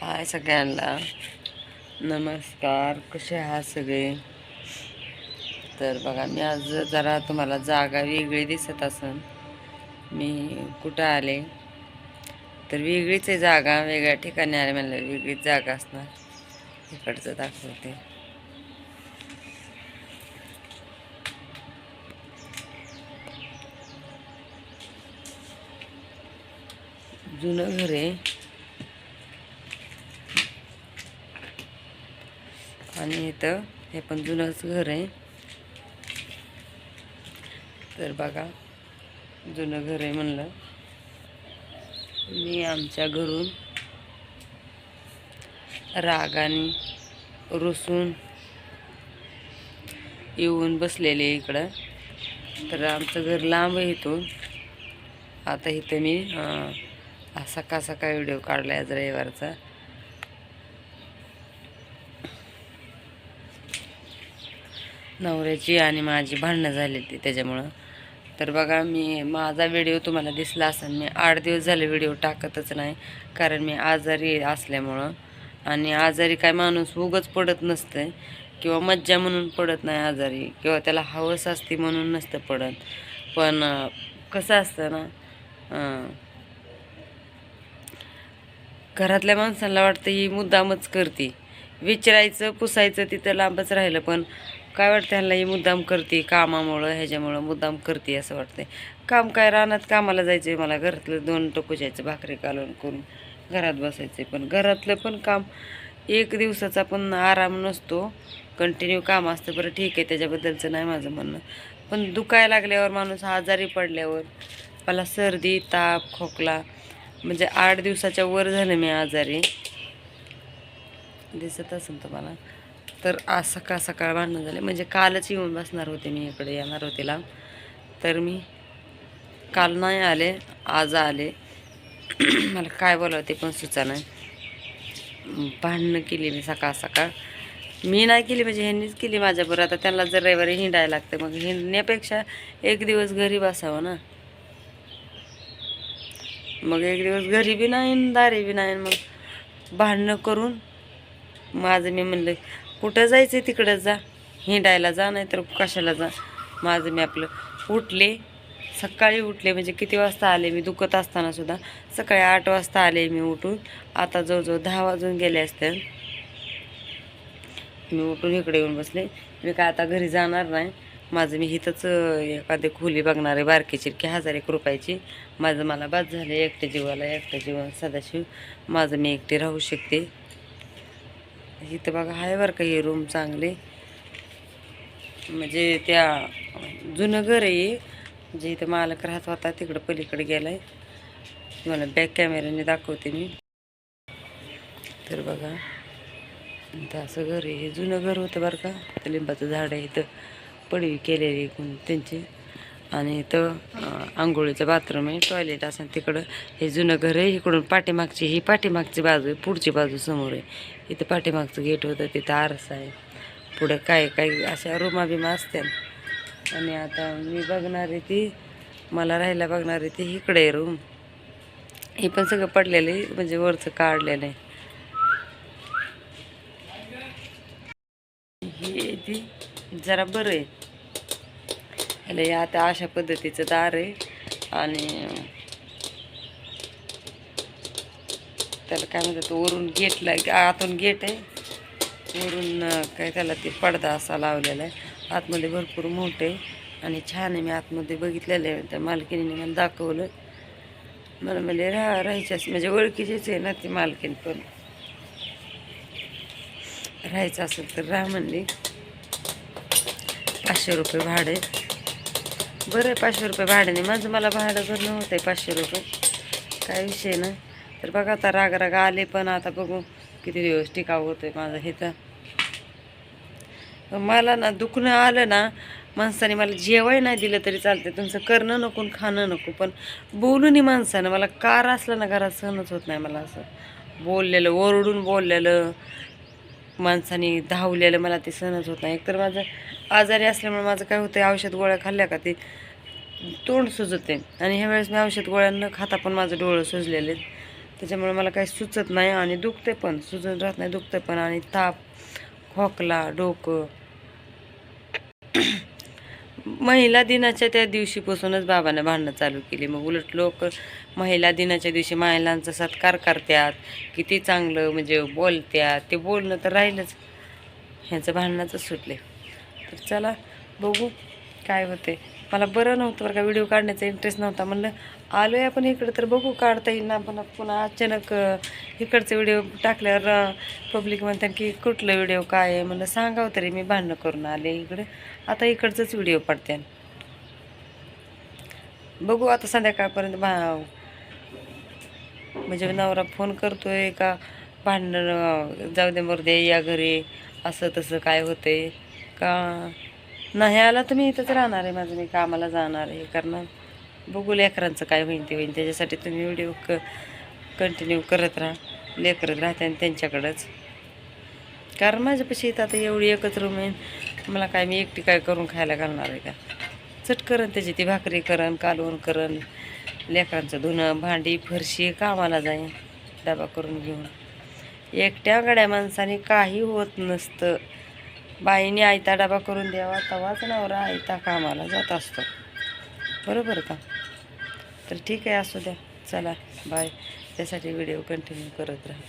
हाय सगळ्यांना. नमस्कार. कसे आहात सगळे? तर बघा मी आज जरा तुम्हाला जागा वेगळी दिसत असन. मी कुठं आले? तर वेगळीच आहे जागा. वेगळ्या ठिकाणी आले म्हणलं वेगळीच जागा असणार. इकडचं दाखवते. जुनं घर आहे. आणि इथं हे पण जुनंच घर आहे. तर बघा जुनं घर आहे म्हणलं. मी आमच्या घरून रागाने रुसून येऊन बसलेले इकडं. तर आमचं घर लांब आहे इथून. आता इथं मी सकाळ सकाळ व्हिडिओ काढला आहे आज रविवारचा. नवऱ्याची आणि माझी भांडणं झाली ती त्याच्यामुळं. तर बघा मी माझा व्हिडिओ तुम्हाला दिसला असेल मी आठ दिवस झाले व्हिडिओ टाकतच नाही कारण मी आजारी असल्यामुळं. आणि आजारी काय माणूस उगच पडत नसतं किंवा मज्जा म्हणून पडत नाही आजारी किंवा त्याला हवस असते म्हणून नसतं पडत. पण कसं असतं ना घरातल्या माणसाला वाटतं ही मुद्दामच करते. विचारायचं पुसायचं तिथं लांबच राहिलं. पण काय वाटतं ह्याला ही मुद्दाम करते कामामुळं ह्याच्यामुळं मुद्दाम करते असं वाटतंय. काम काय रानात कामाला जायचं मला? घरातलं दोन टोकू जायचं भाकरी कालवून करून. घरात बसायचं पण. घरातलं पण काम एक दिवसाचा पण आराम नसतो. कंटिन्यू काम असतं. बरं ठीक आहे. त्याच्याबद्दलचं नाही माझं म्हणणं. पण दुखायला लागल्यावर माणूस आजारी पडल्यावर मला सर्दी ताप खोकला म्हणजे आठ दिवसाच्या वर झालं मी आजारी. दिसत असेल तुम्हाला? तर आज सकाळ सकाळ भांडणं झाले. म्हणजे कालच येऊन बसणार होते मी इकडे येणार होते लांब तर मी काल नाही आले आज आले. मला काय बोलावं ते पण सुचा नाही. भांडणं केली मी सकाळ सकाळ. मी नाही केली म्हणजे ह्यांनीच केली माझ्याबरोबर. आता त्यांना जर रविवारी हिंडायला लागतं मग हिंडण्यापेक्षा एक दिवस घरी बसावं ना. मग एक दिवस घरी बी नाही दारी बी नाही मग भांडणं करून माझं मी म्हणलं कुठं जायचं आहे तिकडं जा. हिंडायला जा नाही तर कशाला जा. माझं मी आपलं उठले सकाळी उठले म्हणजे किती वाजता आले मी? दुखत असताना सुद्धा. सकाळी आठ वाजता आले मी उठून. आता जवळजवळ दहा वाजून गेले असते. मी उठून इकडे येऊन बसले. मी काय आता घरी जाणार नाही. माझं मी इथंच एखादी खोली बघणार आहे बारकी चिरकी हजार एक रुपयाची. माझं मला बाद झालं एकटे जीवाला एकटे जीवन सदाशिव. माझं मी एकटे राहू शकते. इथं बघा आहे बरं का हे रूम चांगले. म्हणजे त्या जुनं घर आहे म्हणजे इथं मालक राहत होता तिकडं पलीकडे गेलाय. तुम्हाला बॅक कॅमेऱ्याने दाखवते मी. तर बघा असं घर आहे. हे जुनं घर होतं बरं का. लिंबाचं झाड आहे इथं. पडवी केलेली कोण त्यांची. आणि इथं आंघोळीचं बाथरूम आहे टॉयलेट असं तिकडं हे जुनं घर आहे इकडून पाठीमागची ही पाठीमागची बाजू आहे पुढची बाजू समोर आहे. इथं पाठीमागचं गेट होतं तिथं आरसा आहे. पुढं काय काय अशा रुमा बिमा असत्या आणि आता मी बघणार आहे ती मला राहायला बघणार आहे ती इकडे आहे रूम हे पण सगळं पडलेलं आहे म्हणजे वरचं काढलेलं आहे. ही ती जरा बरं आहे. ह्याला हे आता अशा पद्धतीचं दार आहे. आणि त्याला काय म्हणतात वरून गेटला आतून गेट आहे. वरून काय त्याला ते पडदा असा लावलेला आहे. आतमध्ये भरपूर मोठं आहे. आणि छान आहे मी आतमध्ये बघितलेलं आहे. त्या मालकिनीने मला दाखवलं. मला म्हणजे राहा राहायच्याच म्हणजे ओळखीचीच आहे ना ती मालकीन पण. राहायचं असेल तर राहा म्हणली. पाचशे रुपये भाडे बरं आहे पाचशे रुपये भाड्याने. माझं मला भाडं भरणं होतं आहे पाचशे रुपये काय विषय ना तर बघा आता राग राग आले पण आता बघू किती दिवस टिकाव होतं आहे माझं हे तर. मला ना दुखणं आलं ना माणसाने मला जेवाय नाही दिलं तरी चालतं तुमचं करणं नको आणि खाणं नको पण बोलून माणसानं मला कार असलं ना घरात सहनच होत नाही मला असं. बोललेलं ओरडून बोललेलं माणसाने धावलेलं मला ते सहनच होत नाही. एकतर माझं आजारी असल्यामुळे माझं काय होतं औषध गोळ्या खाल्ल्या का ते तोंड सुजते आणि ह्या वेळेस मी औषध गोळ्या न खाता पण माझं डोळं सुजलेले त्याच्यामुळे मला काही सुचत नाही आणि दुखते पण सुजत राहत नाही दुखते पण. आणि ताप खोकला डोकं महिला दिनाच्या त्या दिवशीपासूनच बाबानं भांडणं चालू केली. मग उलट लोक महिला दिनाच्या दिवशी महिलांचा सत्कार करतात किती चांगलं म्हणजे बोलत्यात ते बोलणं तर राहिलंच. ह्याचं भांडणाचं सुटले. तर चला बघू काय होते मला बरं नव्हतं बरं का व्हिडिओ काढण्याचा इंटरेस्ट नव्हता. म्हणलं आलो आहे आपण इकडं तर बघू काढता येईल ना पण पुन्हा अचानक इकडचे व्हिडिओ टाकल्यावर पब्लिक म्हणतात की कुठलं व्हिडिओ काय आहे? म्हणलं सांगावं तरी मी भांडणं करून आले इकडे. आता इकडचंच व्हिडिओ पडते बघू आता संध्याकाळपर्यंत भा म्हणजे नवरा फोन करतोय का? भांडणं जाऊ दे मरू या घरी असं तसं काय होतंय? का? नाही आला तर मी इथंच राहणार आहे माझं मी कामाला जाणार आहे. कारण बघू लेकरांचं काय होईन ते होईन. त्याच्यासाठी तुम्ही व्हिडिओ क कंटिन्यू करत राहा. लेकरत राहते आणि त्यांच्याकडंच. कारण माझ्यापाशी इथं आता एवढी एकच रूम आहे. मला काय मी एकटी काय करून खायला घालणार आहे का? चट करण त्याची ती भाकरी करण कालवण करण लेकरांचं धुणं भांडी फरशी कामाला जाईन डबा करून घेऊन. एकट्या गड्या माणसाने काही होत नसतं. बाईने आयता डबा करून द्यावा तवाच नवरा आयता कामाला जात असतो. बरोबर का? तर ठीक आहे असू द्या. चला बाय. त्यासाठी व्हिडिओ कंटिन्यू करत राहा.